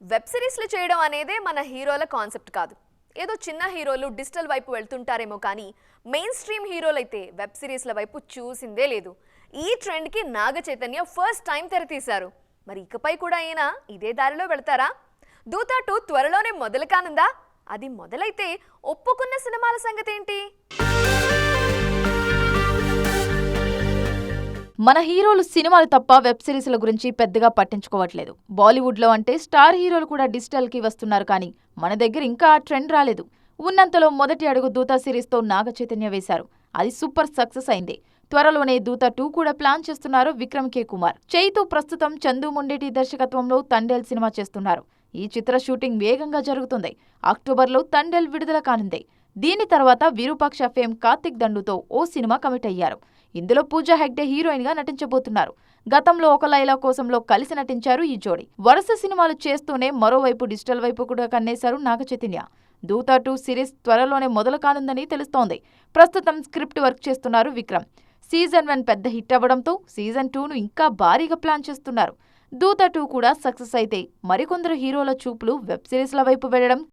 Web సిరీస్లు చేయడం అనేదే మన హీరోల కాన్సెప్ట్ కాదు. ఏదో చిన్న హీరోలు డిజిటల్ వైపు వెళ్తుంటారేమో కానీ మెయిన్ స్ట్రీమ్ హీరోలైతే వెబ్ సిరీస్ల వైపు చూసిందే లేదు. ఈ ట్రెండ్కి నాగ చైతన్య ఫస్ట్ టైం తెరతీశారు మరి ఇకపై కూడా అయినా ఇదే దారిలో వెళ్తారా? దూతాటు టూ త్వరలోనే మొదలు కానుందా? అది మొదలైతే ఒప్పుకున్న సినిమాల సంగతి ఏంటి మన హీరోలు సినిమాలు తప్ప వెబ్ సిరీస్ల గురించి పెద్దగా పట్టించుకోవట్లేదు. బాలీవుడ్లో అంటే స్టార్ హీరోలు కూడా డిజిటల్కి వస్తున్నారు కానీ మన దగ్గర ఇంకా ఆ ట్రెండ్ రాలేదు. ఉన్నంతలో మొదటి అడుగు దూత సిరీస్తో నాగ చైతన్య వేశారు. అది సూపర్ సక్సెస్ అయింది. త్వరలోనే దూత టూ కూడా ప్లాన్ చేస్తున్నారు విక్రమ్ కే కుమార్. చైతు ప్రస్తుతం చందు ముండేటి దర్శకత్వంలో తండేల్ సినిమా చేస్తున్నారు. ఈ చిత్ర షూటింగ్ వేగంగా జరుగుతుంది. అక్టోబర్లో తండేల్ విడుదల కానుంది. దీని తర్వాత విరూపాక్ష ఫేమ్ కార్తిక్ దండుతో ఓ సినిమా కమిట్ అయ్యారు. ఇందులో పూజా హెగ్డే హీరోయిన్గా నటించబోతున్నారు. గతంలో ఒక లైలా కోసంలో కలిసి నటించారు ఈ జోడి. వరుస సినిమాలు చేస్తూనే మరోవైపు డిజిటల్ వైపు కూడా కన్నేశారు నాగ చైతన్య. దూతా టూ సిరీస్ త్వరలోనే మొదలు కానుందని తెలుస్తోంది. ప్రస్తుతం స్క్రిప్ట్ వర్క్ చేస్తున్నారు విక్రమ్. సీజన్ వన్ పెద్ద హిట్ అవ్వడంతో సీజన్ టూను ఇంకా భారీగా ప్లాన్ చేస్తున్నారు. దూత టూ కూడా సక్సెస్ అయితే మరికొందరు హీరోల చూపులు వెబ్ సిరీస్ల వైపు వెళ్ళడం